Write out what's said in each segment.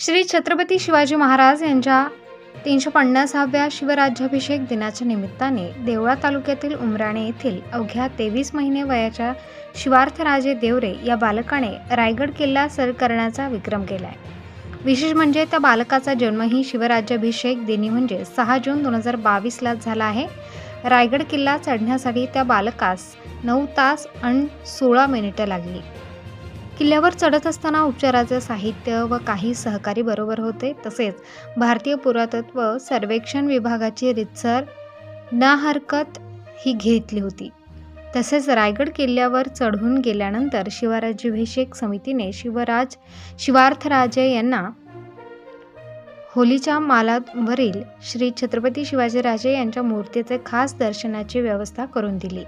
श्री छत्रपती शिवाजी महाराज यांच्या तीनशे पन्नासाव्या शिवराज्याभिषेक दिनाच्या निमित्ताने देवळा तालुक्यातील उमराणे येथील अवघ्या तेवीस महिने वयाच्या शिवार्थराजे देवरे या बालकाने रायगड किल्ला सर करण्याचा विक्रम केलाय. विशेष म्हणजे त्या बालकाचा जन्मही शिवराज्याभिषेक दिनी म्हणजे सहा जून दोन हजार बावीसला झाला आहे. रायगड किल्ला चढण्यासाठी त्या बालकास नऊ तास आणि सोळा मिनिटं लागली. किल्ल्यावर चढत असताना उपचाराचे साहित्य व काही सहकारी बरोबर होते. तसेच भारतीय पुरातत्व सर्वेक्षण विभागाची रितसर ना हरकत ही घेतली होती. तसेच रायगड किल्ल्यावर चढून गेल्यानंतर शिवराज्याभिषेक समितीने शिवराज शिवार्थराजे यांना होलीच्या मालावरील श्री छत्रपती शिवाजीराजे यांच्या मूर्तीचे खास दर्शनाची व्यवस्था करून दिली.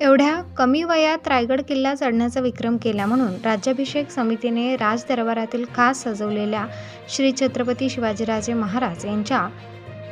एवढ्या कमी वयात रायगड किल्ला चढण्याचा विक्रम केला म्हणून राज्याभिषेक समितीने राजदरबारातील खास सजवलेल्या श्री छत्रपती शिवाजीराजे महाराज यांच्या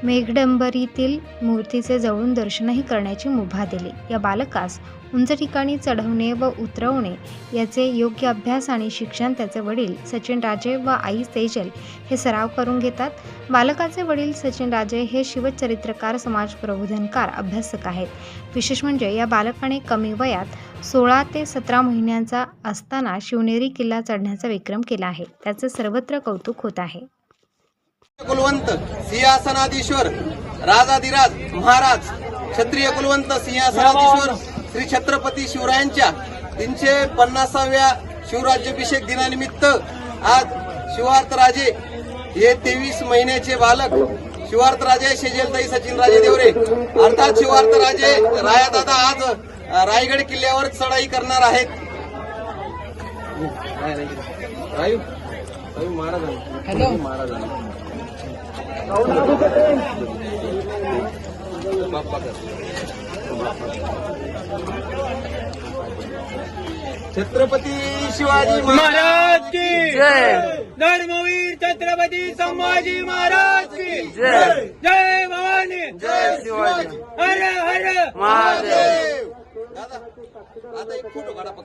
मेघडंबरीतील मूर्तीचे जवळून दर्शनही करण्याची मुभा दिली. या बालकास उंच ठिकाणी चढवणे व उतरवणे याचे योग्य अभ्यास आणि शिक्षण त्याचे वडील सचिन राजे व आई तेजल हे सराव करून घेतात. बालकाचे वडील सचिन राजे हे शिवचरित्रकार समाज प्रबोधनकार अभ्यासक आहेत. विशेष म्हणजे या बालकाने कमी वयात सोळा ते सतरा महिन्यांचा असताना शिवनेरी किल्ला चढण्याचा विक्रम केला आहे. त्याचे सर्वत्र कौतुक होत आहे. कुलवंत सिंहासनाधीश्वर राजाधिराज महाराज क्षत्रिय कुलवंत सिंहासनाधीश्वर श्री छत्रपती शिवरायांच्या तीनशे पन्नासाव्या शिवराज्याभिषेक दिनानिमित्त आज शिवार्थराजे हे तेवीस महिन्याचे बालक शिवार्थराजे शेजेलताई सचिनराजे देवरे अर्थात शिवार्थराजे रायादादा आज रायगड किल्ल्यावर चढाई करणार आहेत. रायू रायू महाराज महाराज छत्रपती शिवाजी महाराज की धर्मवीर छत्रपती संभाजी महाराज की जय. भवानी. जय शिवाजी. हर हर महादेव. दादा आता एक फोटो काढा